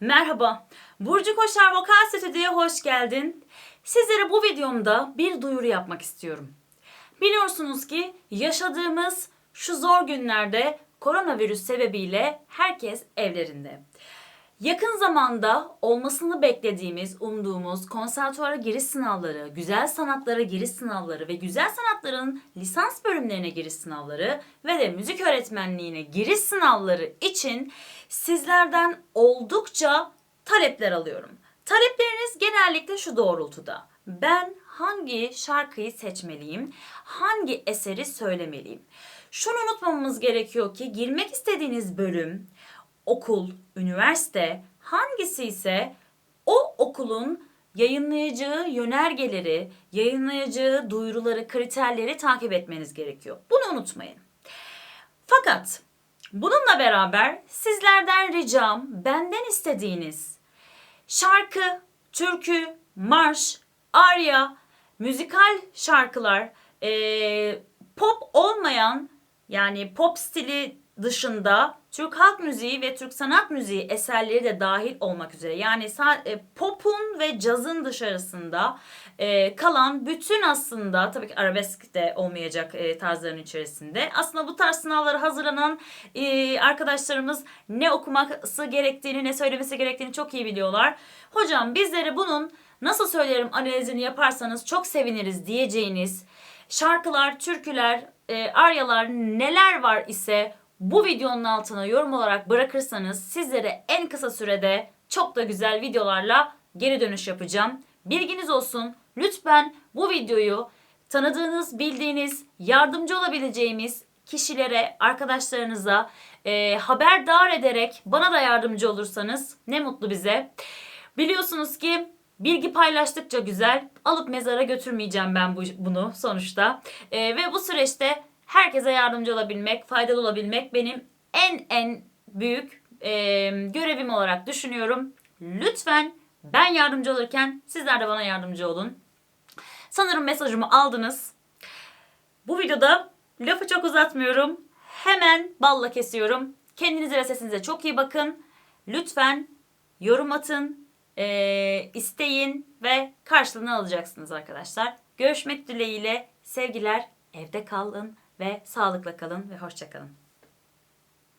Merhaba, Burcu Koşar Vokal Stüdyo'ya hoş geldin. Sizlere bu videomda bir duyuru yapmak istiyorum. Biliyorsunuz ki yaşadığımız şu zor günlerde koronavirüs sebebiyle herkes evlerinde. Yakın zamanda olmasını beklediğimiz, umduğumuz konservatuara giriş sınavları, güzel sanatlara giriş sınavları ve güzel sanatların lisans bölümlerine giriş sınavları ve de müzik öğretmenliğine giriş sınavları için sizlerden oldukça talepler alıyorum. Talepleriniz genellikle şu doğrultuda. Ben hangi şarkıyı seçmeliyim? Hangi eseri söylemeliyim? Şunu unutmamamız gerekiyor ki girmek istediğiniz bölüm, okul, üniversite hangisi ise o okulun yayınlayacağı yönergeleri, yayınlayacağı duyuruları, kriterleri takip etmeniz gerekiyor. Bunu unutmayın. Fakat bununla beraber sizlerden ricam benden istediğiniz şarkı, türkü, marş, arya, müzikal şarkılar, eee, pop olmayan yani pop stili dışında Türk halk müziği ve Türk sanat müziği eserleri de dahil olmak üzere yani e, popun ve cazın dışarısında e, kalan bütün aslında tabii ki arabesk de olmayacak e, tarzların içerisinde aslında bu tarz sınavlara hazırlanan arkadaşlarımız ne okuması gerektiğini ne söylemesi gerektiğini çok iyi biliyorlar. Hocam bizlere bunun nasıl söylerim analizini yaparsanız çok seviniriz diyeceğiniz şarkılar, türküler, aryalar neler var ise bu videonun altına yorum olarak bırakırsanız sizlere en kısa sürede çok da güzel videolarla geri dönüş yapacağım. Bilginiz olsun. Lütfen bu videoyu tanıdığınız, bildiğiniz, yardımcı olabileceğimiz kişilere, arkadaşlarınıza e, haberdar ederek bana da yardımcı olursanız ne mutlu bize. Biliyorsunuz ki bilgi paylaştıkça güzel. Alıp mezara götürmeyeceğim ben bu, bunu sonuçta. Ee, ve bu süreçte herkese yardımcı olabilmek, faydalı olabilmek benim en en büyük e, görevim olarak düşünüyorum. Lütfen ben yardımcı olurken sizler de bana yardımcı olun. Sanırım mesajımı aldınız. Bu videoda lafı çok uzatmıyorum. Hemen balla kesiyorum. Kendinize ve sesinize çok iyi bakın. Lütfen yorum atın, eee, isteyin ve karşılığını alacaksınız arkadaşlar. Görüşmek dileğiyle sevgiler, evde kalın ve sağlıkla kalın ve hoşçakalın.